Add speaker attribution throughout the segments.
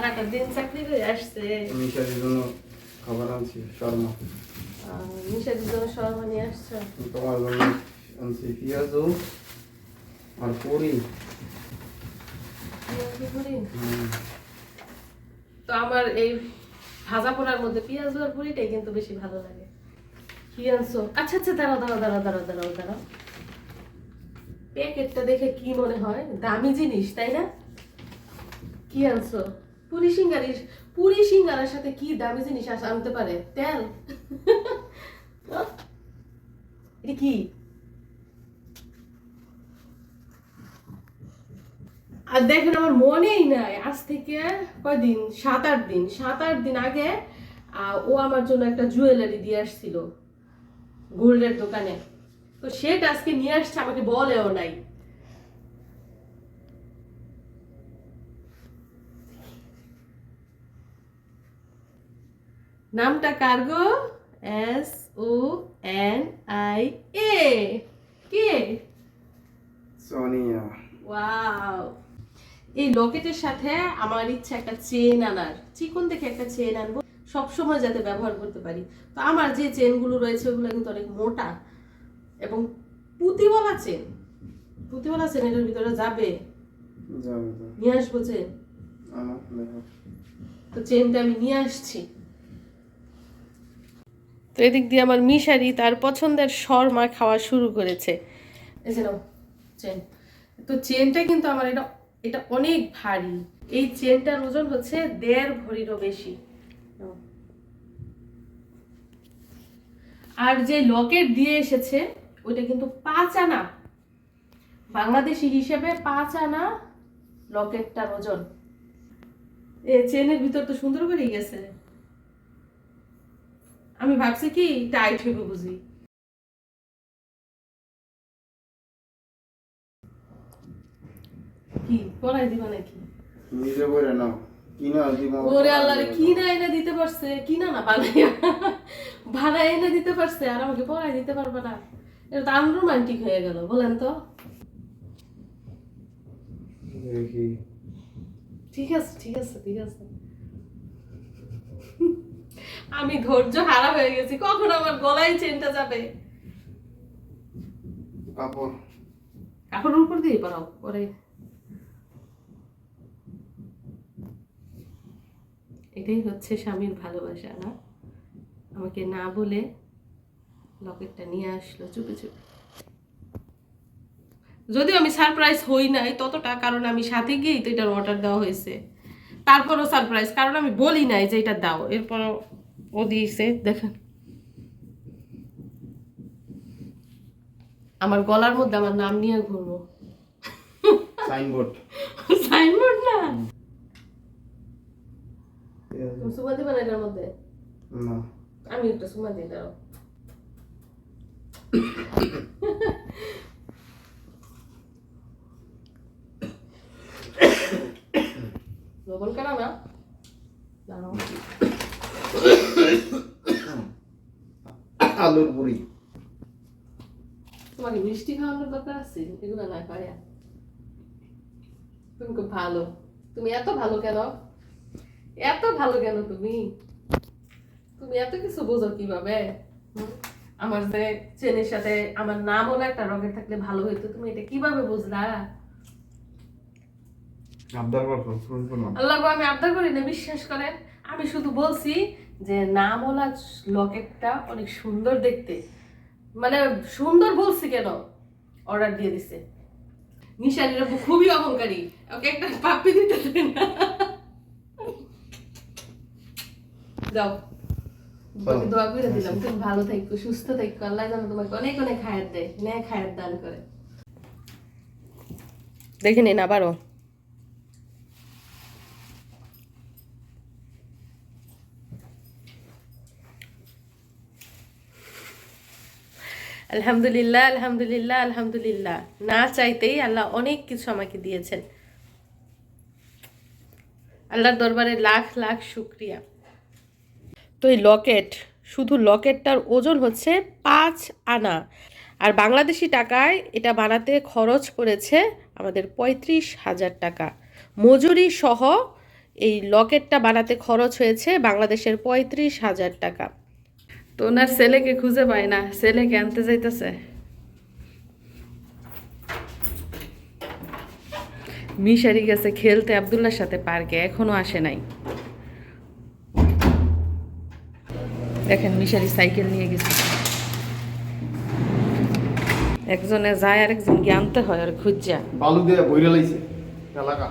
Speaker 1: সারাটা দিন চাকরি করে আসছে
Speaker 2: মিশারির জন্য খাবার আনছি শর্মা
Speaker 1: জন্য শর্মা নিয়ে আসছো
Speaker 2: তোমার জন্য আনছি আর পুরি
Speaker 1: তো আমার এই ভাজা পোড়ার মধ্যে পেঁয়াজ আর পুরিটাই কিন্তু বেশি ভালো লাগে। কি আনছো আচ্ছা আচ্ছা দাঁড়াও দাঁড়াও দাঁড়াও দাঁড়াও দাঁড়াও দাঁড়াও। প্যাকেটটা দেখে কি মনে হয়? দামি জিনিস তাই না? কি আনছো পুরি সিঙ্গারির, পুরি সিঙ্গারার সাথে কি দামি জিনিস আনতে পারে? তেল। এটা কি? আর দেখেন আমার মনেই নাই, আজ থেকে কয়দিন? সাত আট দিন। সাত আট দিন আগে ও আমার জন্য একটা জুয়েলারি দিয়ে আসছিল, গোল্ডের দোকানে। তো সেটা আজকে নিয়ে আসছে, আমাকে বলেও নাই। নামটা cargo S O N I A K?
Speaker 2: Sonia.
Speaker 1: Wow. এই লকেটের সাথে আমার ইচ্ছা একটা চেন আনার। চিকন দেখে একটা চেন আনব। সব সময় যাতে ব্যবহার করতে পারি। তো আমার যে চেনগুলো রয়েছে ওগুলো কিন্তু অনেক মোটা এবং পুঁতিওয়ালা চেন। পুঁতিওয়ালা চেন এটার ভিতরে যাবে? নিয়ে আসব চেন? তো চেনটা আমি নিয়ে আসছি। তো এদিক দিয়ে আমার মিশারি তার পছন্দের শর্মা খাওয়া শুরু করেছে। তো চেনটা কিন্তু আমার এটা এটা অনেক ভারী। এই চেনটার ওজন হচ্ছে দেড় ভরিরও বেশি। আর যে লকেট দিয়ে এসেছে, ওইটা কিন্তু পাঁচ আনা। বাংলাদেশি হিসেবে পাঁচ আনা লকেটটার ওজন। এ চেনের ভিতর তো সুন্দর করেই গেছে। আমি ভাবছি কি টাইট হইব বুঝি। কি পড়াই দিবা নাকি?
Speaker 2: নিজে করে নাও। কিনা দিব?
Speaker 1: ওরে আল্লাহ রে কি না এনে দিতে পারছে? কি না না বানাইয়া। ভাড়া এনে দিতে পারছে আর আমাকে পড়াই দিতে পারবে না। এটা তো আনরোমান্টিক হয়ে গেল বলেন তো। ঠিক আছে ঠিক আছে ঠিক আছে। আমি ধৈর্য হারা হয়ে গেছি কখন আমার গলায় চেনটা যাবে?
Speaker 2: কাপড়।
Speaker 1: কাপড়ের উপর দিয়ে পরাও পরে এটাই হচ্ছে স্বামীর ভালোবাসা না? আমাকে না বলে লকেটটা নিয়ে আসলো চুপে চুপে। যদিও আমি সারপ্রাইজ হই নাই ততটা কারণ আমি সাথে গিয়েই তো এটার অর্ডার দেওয়া হয়েছে। তারপরও সারপ্রাইজ কারণ আমি বলি নাই যে এটা দাও এরপর ও দিয়েছে দেখেন। আমার গলার মধ্যে আমার নাম নিয়ে ঘুরবো।
Speaker 2: সাইনবোর্ড।
Speaker 1: সাইনবোর্ড না? সুমা দিবা না এটার মধ্যে?
Speaker 2: না।
Speaker 1: আমি একটা সুমা দিই দাও লবণ কেনা না? দাঁড়াও।
Speaker 2: আলুর পুরি
Speaker 1: তোমাকে মিষ্টি খাওয়ানোর দরকার আছে? এগুলো না তুমি খুব ভালো। তুমি এত ভালো কেন? এত ভালো কেন তুমি? তুমি এত কিছু বোঝো কীভাবে? আমার যে চেনের সাথে আমার নামও না একটা রঙের থাকলে ভালো হইতো তুমি এটা কীভাবে বুঝলা? আল্লাহ আমি আবদার করি না বিশ্বাস করেন। আমি শুধু বলছি যে নামওয়ালা লকেটটা অনেক সুন্দর দেখতে। মানে সুন্দর বলছি কেন? অর্ডার দিয়ে দিছে। নিশানির আপু খুবই অহংকারী। ওকে একটা পাপ্পি দিতে না। তোমাকে দোয়া করে দিলাম। তুমি ভালো থাকো সুস্থ থাকো। আল্লাহ যেন তোমাকে অনেক অনেক খায়াত দেয়। নে খায়াত দান করে। দেখে নিন আবারও। আলহামদুলিল্লাহ আলহামদুলিল্লাহ আলহামদুলিল্লাহ। না চাইতেই আল্লাহ অনেক কিছু আমাকে দিয়েছেন। আল্লাহর দরবারে লাখ লাখ শুক্রিয়া। তো এই লকেট, শুধু লকেটটার ওজন হচ্ছে পাঁচ আনা। আর বাংলাদেশি টাকায় এটা বানাতে খরচ পড়েছে আমাদের পঁয়ত্রিশ হাজার টাকা। মজুরি সহ এই লকেটটা বানাতে খরচ হয়েছে বাংলাদেশের পঁয়ত্রিশ হাজার টাকা। তো ওনার ছেলেকে খুঁজে পায় না ছেলেকে আনতে যাইতেছে। মিশারি গেছে খেলতে আবদুল্লার সাথে পার্কে এখনও আসে নাই। দেখেন মিশারি সাইকেল নিয়ে গেছে। একজনে যায় আর একজন আনতে হয় আর খুঁজা।
Speaker 2: বালু দিয়ে বইরে লাইছে এলাকা।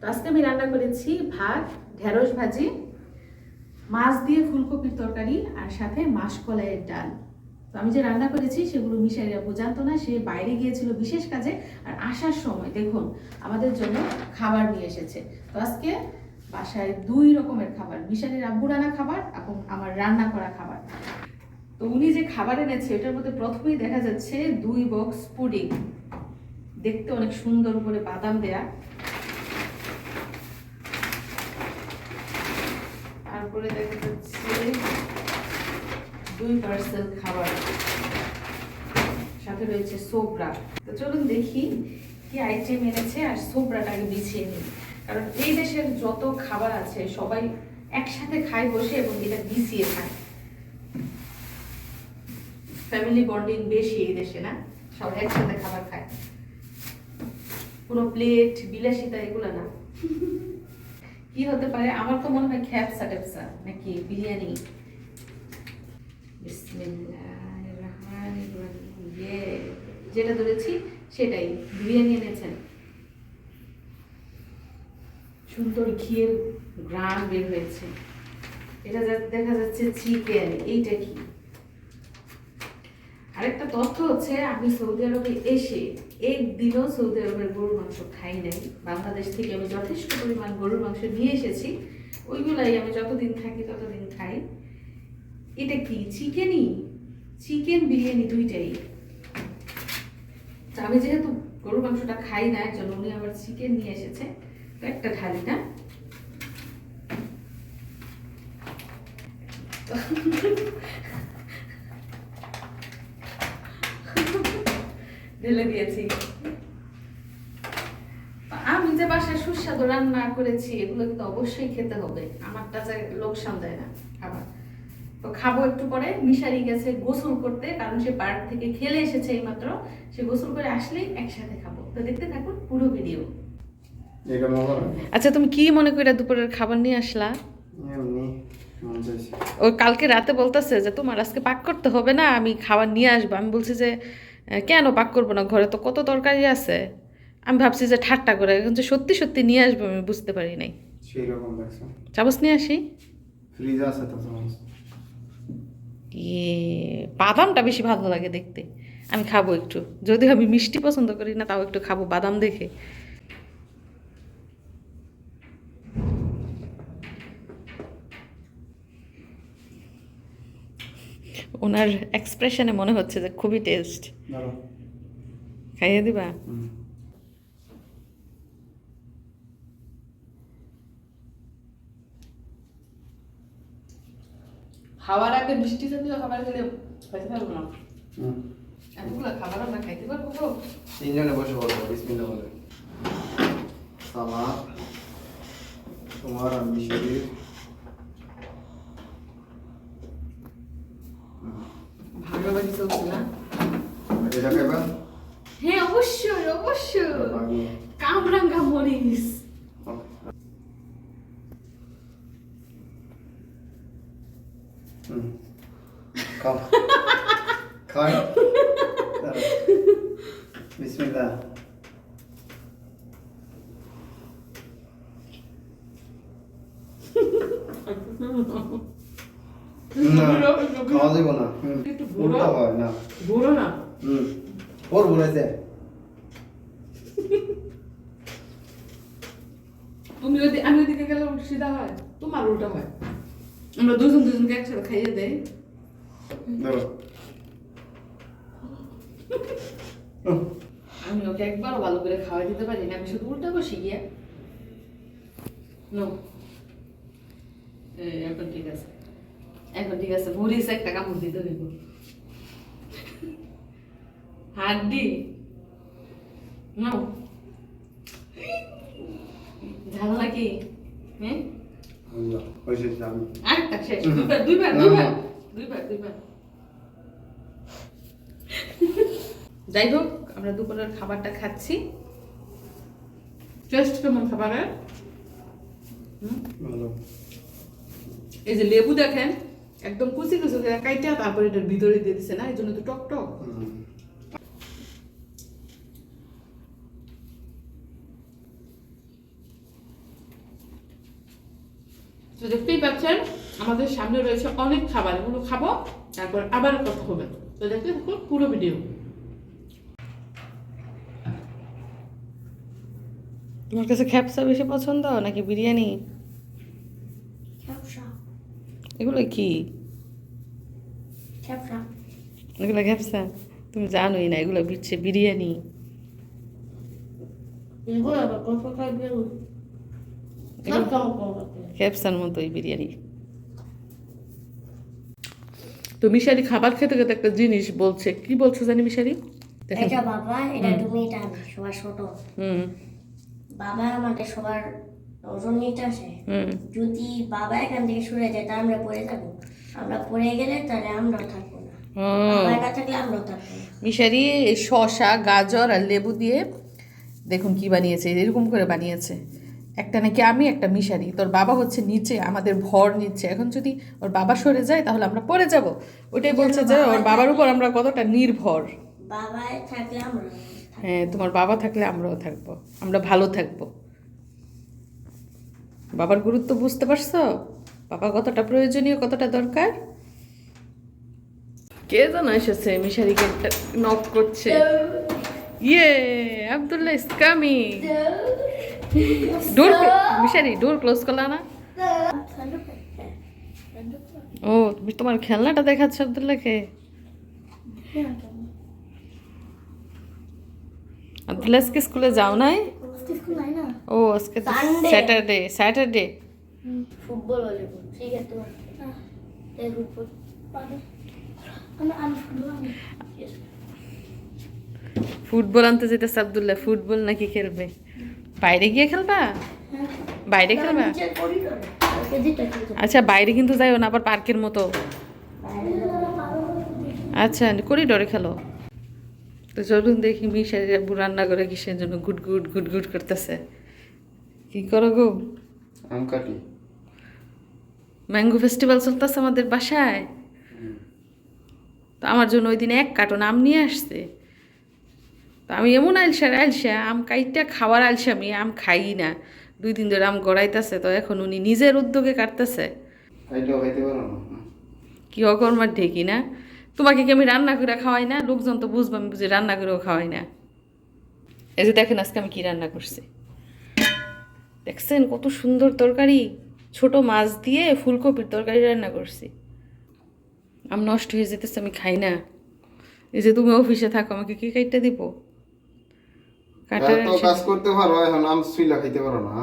Speaker 1: তো আজকে আমি রান্না করেছি ভাত ঢেঁড়স ভাজি মাছ দিয়ে ফুলকপির তরকারি আর সাথে মাসকলাইয়ের ডাল। তো আমি যে রান্না করেছি সেগুলো মিশাইর জানতো না, সে বাইরে গিয়েছিল বিশেষ কাজে আর আসার সময় দেখুন, আমাদের জন্য খাবার নিয়ে এসেছে। তো আজকে বাসায় দুই রকমের খাবার মিশারির আব্বু রান্না খাবার এবং আমার রান্না করা খাবার। তো উনি যে খাবার এনেছে, এটার মধ্যে প্রথমেই দেখা যাচ্ছে দুই বক্স পুডিং। দেখতে অনেক সুন্দর করে বাদাম দেয়া। তারপরে দেখা যাচ্ছে দুই পার্সেল খাবার সাথে রয়েছে সোবরা। তো চলুন দেখি কি আইটেম এনেছে আর সোবরাটাকে বিছিয়ে নিই। কারণ এই দেশের যত খাবার আছে, সবাই একসাথে খায় বসে এবং এটা বিছিয়ে খায়। ফ্যামিলি বন্ডিং বেশি এই দেশে, না? সবাই একসাথে খাবার খায়। কোনো প্লেট বিলাসিতা, এগুলো না। কি হতে পারে? আমার তো মনে হয় খ্যাপসা ট্যাপসা নাকি বিরিয়ানি? যেটা ধরেছি সেটাই, বিরিয়ানি এনেছেন। সুন্দর ঘিয়ের গ্রাম বের হয়েছে। এটা দেখা যাচ্ছে চিকেন, এইটা কি? আরেকটা তথ্য হচ্ছে, আমি সৌদি আরবে এসে একদিনও সৌদি আরবের গরুর মাংস খাই নাই। বাংলাদেশ থেকে আমি যথেষ্ট পরিমাণ গরুর মাংস নিয়ে এসেছি। ওইগুলাই আমি যতদিন থাকি, ততদিন খাই। এটা কি, চিকেনই? চিকেন বিরিয়ানি দুইটাই। আমি যেহেতু গরুর মাংসটা খাই না একজন উনি আবার চিকেন নিয়ে এসেছে। তো একটা ঢালি, না? ঢেলে দিয়েছি। আমি যে বাসায় সুস্বাদু রান্না করেছি এগুলো কিন্তু অবশ্যই খেতে হবে। আমারটা যে লোকসান দেয় না খাবার। তো খাব একটু পরে। মিশারি গেছে গোসল করতে কারণ সে পার্ক থেকে খেলে এসেছে এইমাত্র। সে গোসল করে আসলেই একসাথে খাব। তো দেখতে থাকুন পুরো ভিডিও।
Speaker 2: এটা মজা না
Speaker 1: আচ্ছা তুমি কি মনে করে দুপুরের খাবার নিয়ে আসলা?
Speaker 2: মন
Speaker 1: ও কালকে রাতে বলতেছে যে তোমার আজকে পাক করতে হবে না আমি খাবার নিয়ে আসব। আমি বলছি যে কেন পাক করব না ঘরে? তো কত তরকারি আছে? আমি ভাবছি যে ঠাট্টা করে কিন্তু সত্যি সত্যি নিয়ে আসব আমি বুঝতে পারি নাই।
Speaker 2: চাবস
Speaker 1: চামচ নিয়ে আসি?
Speaker 2: ফ্রিজ আছে তো
Speaker 1: ইয়ে বাদামটা বেশি ভালো লাগে দেখতে। আমি খাব একটু। যদি আমি মিষ্টি পছন্দ করি না তাও একটু খাব বাদাম দেখে। ওনার এক্সপ্রেশনে মনে হচ্ছে যে খুবই টেস্ট খাইয়ে দিবা?
Speaker 2: হুম।
Speaker 1: খাওয়ার আগে মিষ্টি জাতীয় খাবার খেলে খাইতে পারব না। এতগুলো খাবার আমরা খাইতে পারব গো?
Speaker 2: তিনজনে বসে বলব বিসমিল্লাহ বলে। সালাদ তোমার আর মিশরির
Speaker 1: ভাগাভাগি চলছে না
Speaker 2: এটা খাইবা
Speaker 1: হ্যাঁ অবশ্যই। অবশ্যই
Speaker 2: বাকি
Speaker 1: কামরাঙ্গা মরিস
Speaker 2: হুম খাও খাই বিসমিল্লাহ না খাওয়া যাবে না। হুম
Speaker 1: একটু বুড়ো।
Speaker 2: উল্টা হয় না।
Speaker 1: বুড়ো না?
Speaker 2: হুম। ওর বলেছে
Speaker 1: তুমি যদি আমি ওইদিকে গেলে উল্টো সিধা হয়। তোমার উল্টা হয়। আমরা দুজন দুজনকে একসাথে খাইয়ে দেই।
Speaker 2: হুম,
Speaker 1: আমি ওকে একবারও ভালো করে খাওয়াই দিতে পারি না আমি শুধু উল্টা বসে গিয়া। নো এখন ঠিক আছে। এখন ঠিক আছে ভরিস একটা কামড় দিতে হইব। হাড্ডি। নাও ঝাল নাকি হ্যাঁ?
Speaker 2: আল্লাহ হয়েছে আমি
Speaker 1: আরেকটা শেষ। দুইবার দুইবার দুইবার। দুইবার দুইবার। যাই হোক আমরা দুপুরের খাবারটা খাচ্ছি। টেস্ট কেমন খাবারের? হুম?
Speaker 2: ভালো।
Speaker 1: এই যে লেবু দেখেন একদম কুচি কুচি কাইটা তারপরে এটার ভিতরে দিয়ে দিচ্ছে না? এই জন্য তো টক টক। তো দেখতেই পাচ্ছেন আমাদের সামনে রয়েছে অনেক খাবার এগুলো খাব তারপর আবার কথা হবে। তো দেখতে থাকুন পুরো ভিডিও তোমার কাছে খ্যাপসা বেশি পছন্দ নাকি বিরিয়ানি? এগুলো কি?
Speaker 3: খ্যাপসা।
Speaker 1: এগুলো খ্যাপসা? তুমি জানোই না এগুলো বিচ্ছে বিরিয়ানি।
Speaker 3: এগুলো
Speaker 1: ক্যাপসার মতোই বিরিয়ানি। তো মিশারি খাবার খেতে খেতে একটা জিনিস বলছে। কি বলছে জানি মিশারি
Speaker 3: এটা বাবা এটা তুমি এটা সবার ছোট।
Speaker 1: হুম।
Speaker 3: বাবা আমাদের সবার ওজন নিতে আসে।
Speaker 1: হুম।
Speaker 3: যদি বাবা এখান থেকে সরে যায় তাহলে আমরা পড়ে থাকব আমরা পড়ে গেলে তাহলে আমরাও থাকব না।
Speaker 1: মিশারি শসা গাজর আর লেবু দিয়ে দেখুন কি বানিয়েছে এরকম করে বানিয়েছে। একটা নাকি আমি একটা মিশারি। তোর বাবা হচ্ছে নিচে আমাদের ভর নিচ্ছে এখন যদি ওর বাবা সরে যায় তাহলে আমরা পড়ে যাব। ওইটাই বলছে যে ওর বাবার উপর আমরা কতটা নির্ভর। হ্যাঁ তোমার বাবা থাকলে আমরাও থাকব। আমরা ভালো থাকব। বাবার গুরুত্ব বুঝতে পারছ? বাবা কতটা প্রয়োজনীয় কতটা দরকার? কে যেন এসেছে মিশারিকে নক করছে? ইয়ে Abdullah is coming door Mishari door close করলা না? ও তুমি তোমার খেলনাটা দেখাচ্ছ আব্দুল্লাহকে? আব্দুল্লাহ আজকে স্কুলে যাও নাই? ও আজকে স্যাটারডে স্যাটারডে
Speaker 3: ফুটবল হলে ঠিক আছে ফুটবল
Speaker 1: ফুটবল আনতে যেতেছে আব্দুল্লাহ ফুটবল নাকি খেলবে? বাইরে গিয়ে খেলবা? বাইরে খেলবা?
Speaker 3: কেজিটা কিন্তু
Speaker 1: আচ্ছা বাইরে কিন্তু যাইও না আবার পার্কের মতো। আচ্ছা করিডোরে খেলো। তো চলুন দেখি আব্বু রান্না করে কিসের জন্য গুট গুট গুট গুট করতেছে। কি করো গো?
Speaker 2: আম কাটি।
Speaker 1: ম্যাঙ্গো ফেস্টিভ্যাল চলতেছে আমাদের বাসায়। তো আমার জন্য ওই দিন এক কার্টন আম নিয়ে আসছে। তো আমি এমন আলসা আলসা আম কাইটা খাওয়ার আলসা আমি আম খাই না। দুই দিন ধরে আম গড়াইতেছে তো এখন উনি নিজের উদ্যোগে কাটতেছে। কি অকর্মার ঢেকি না? তোমাকে কি আমি রান্না করে খাওয়াই না? লোকজন তো বুঝব আমি বুঝি রান্না করেও খাওয়াই না। এই যে দেখেন আজকে আমি কি রান্না করছি। দেখছেন কত সুন্দর তরকারি? ছোট মাছ দিয়ে ফুলকপির তরকারি রান্না করছি। আম নষ্ট হয়ে যেতেছে আমি খাই না। এই যে তুমি অফিসে থাকো আমাকে কি কাইটা দিব?
Speaker 2: এত কাজ করতে পারো এখন আম সুইলা খাইতে পারো না?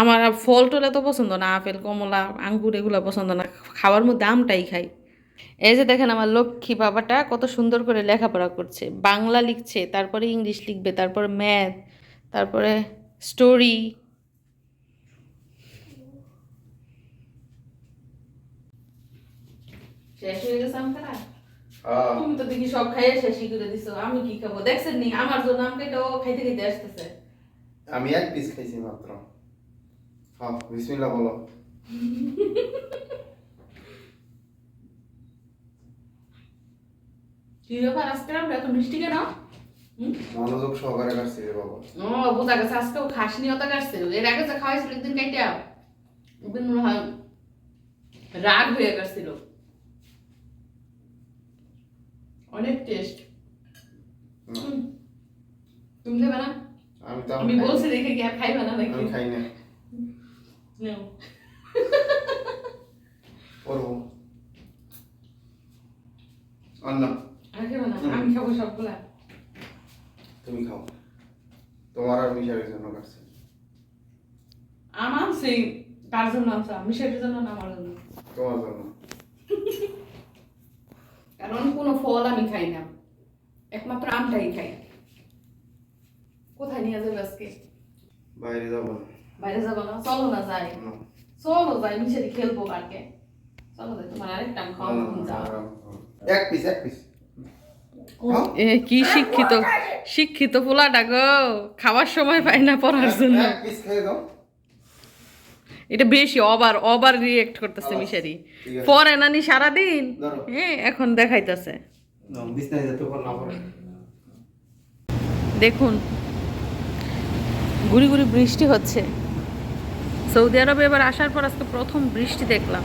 Speaker 1: আমার আর ফল টল এত পছন্দ না আপেল কমলা আঙ্গুর এগুলো পছন্দ না খাওয়ার মধ্যে আমটাই খাই এই যে দেখেন আমার লক্ষ্মী বাবাটা কত সুন্দর করে লেখাপড়া করছে বাংলা লিখছে তারপরে ইংলিশ লিখবে তারপরে ম্যাথ তারপরে স্টোরি শেষ হয়ে গেছে। তুমি তো দেখি সব খাইয়ে শেষই করে দিছো আমি কি খাব? দেখছেন নি আমার জন্য আম কেটে খাইতে খাইতে আসতেছে।
Speaker 2: আমি এক পিস খাইছি মাত্র। হ্যাঁ বিসমিল্লাহ বলো।
Speaker 1: কি ব্যাপার আজকে আমরা এত মিষ্টি কেন?
Speaker 2: মনোযোগ সহকারে কাটছি রে বাবা।
Speaker 1: ও বোঝা গেছে আজকেও খাসনি অত কাটছে এর আগে যে খাওয়াইছিল একদিন কাইটা একদিন মনে হয় রাগ হয়ে গেছিল অনেক টেস্ট তুমি খাবে না?
Speaker 2: আমি তো আমি
Speaker 1: বলছি দেখে কি আর খাইবে না নাকি?
Speaker 2: আমি খাই না।
Speaker 1: নাও।
Speaker 2: করব। অন্য
Speaker 1: আর খাবে না? আমি খাব সবগুলা।
Speaker 2: তুমি খাও। তোমার আর মিশারের জন্য কাটছি
Speaker 1: আমার সেই কার জন্য আনছো মিশারির জন্য না আমার জন্য?
Speaker 2: তোমার জন্য।
Speaker 1: কারণ কোনো ফল আমি খাই না। একমাত্র আমটাই খাই। কোথায় নিয়ে যাবে আজকে?
Speaker 2: বাইরে যাব।
Speaker 4: বাইরে যাব না চলো না যাই। চলো যাই মিশারি খেলব পার্কে চলো যাই তোমার আরেকটা আমি খাওয়াবো
Speaker 2: এক পিস এক পিস
Speaker 1: এ কি শিক্ষিত শিক্ষিত পোলাটা গো। খাওয়ার সময় পাই না পড়ার জন্য।
Speaker 2: এক পিস খেয়ে দাও
Speaker 1: এটা বেশি অবার অবার রিয়েক্ট করতেছে মিশারি। পরে নানি সারাদিন। হ্যাঁ এখন দেখাইতেছে। দেখুন গুড়ি গুড়ি বৃষ্টি হচ্ছে। সৌদি আরবে এবার আসার পর আজকে প্রথম বৃষ্টি দেখলাম।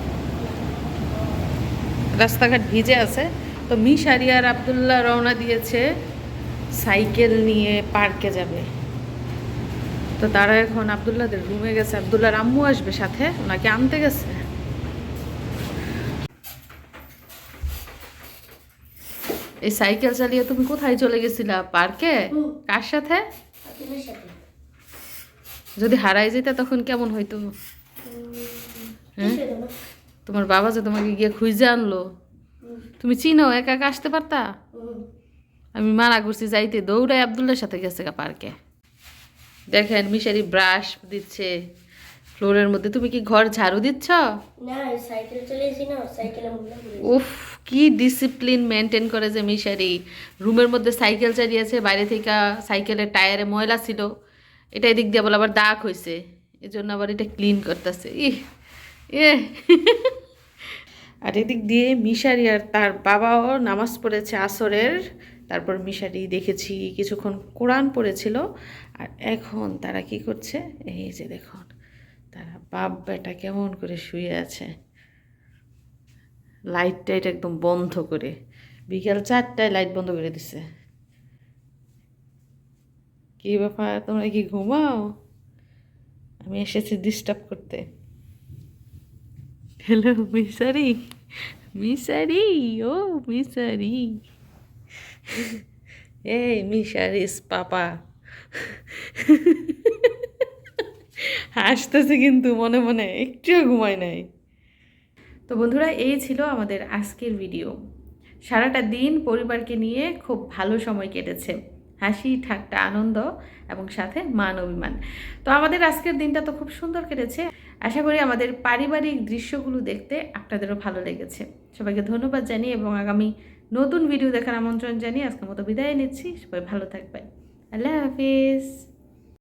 Speaker 1: রাস্তাঘাট ভিজে আছে। তো মিশারি আর আবদুল্লাহ রওনা দিয়েছে সাইকেল নিয়ে পার্কে যাবে। তো তারা এখন আবদুল্লাহদের রুমে গেছে। আবদুল্লাহর আম্মু আসবে সাথে ওনাকে আনতে গেছে। এই সাইকেল চালিয়ে তুমি কোথায় চলে গেছিলা? পার্কে? কার সাথে? যদি হারাই যেতে তখন কেমন হইতো? হ্যাঁ? তোমার বাবা যে তোমাকে গিয়ে খুঁজে আনলো। তুমি চিনো একা একা আসতে পারতা? আমি মারা করছি যাইতে দৌড়াই আবদুল্লার সাথে গেছে পার্কে। দেখেন মিশারি ব্রাশ দিচ্ছে। ফ্লোরের মধ্যে তুমি কি ঘর ঝাড়ু দিচ্ছ?
Speaker 3: না সাইকেল চলেছি না সাইকেলে মুলা
Speaker 1: উফ কি ডিসিপ্লিন মেনটেন করে যে মিশারি। রুমের মধ্যে সাইকেল চালিয়েছে বাইরে থেকে সাইকেলের টায়ারে ময়লা ছিল। এটা এদিক দিয়ে বলে আবার দাগ হয়েছে এই জন্য আবার এটা ক্লিন করতেছে। ইহ এ। আর এদিক দিয়ে মিশারি আর তার বাবাও নামাজ পড়েছে আসরের। তারপর মিশারি দেখেছি, কিছুক্ষণ কোরআন পড়েছিল, আর এখন তারা কি করছে? এই যে দেখুন, তারা বাপ বেটা কেমন করে শুয়ে আছে। লাইট টাইট একদম বন্ধ করে, বিকেল চারটায় লাইট বন্ধ করে দিছে। কি ব্যাপার, তোমরা কি ঘুমাও? আমি এসেছি ডিস্টার্ব করতে। হ্যালো মিসারি মিসারি ও মিসারি এই মিসারিস পাপা হাসতেছে কিন্তু মনে মনে, একটুও ঘুমায় নাই। তো বন্ধুরা, এই ছিল আমাদের আজকের ভিডিও সারাটা দিন পরিবারকে নিয়ে খুব ভালো সময় কেটেছে। হাসি, ঠাট্টা, আনন্দ এবং সাথে মান অভিমান। তো আমাদের আজকের দিনটা তো খুব সুন্দর কেটেছে। আশা করি আমাদের পারিবারিক দৃশ্যগুলো দেখতে আপনাদেরও ভালো লেগেছে। সবাইকে ধন্যবাদ জানিয়ে এবং আগামী নতুন ভিডিও দেখার আমন্ত্রণ জানিয়ে আজকের মতো বিদায় নিচ্ছি। সবাই ভালো থাকবেন। আল্লাহ হাফিজ।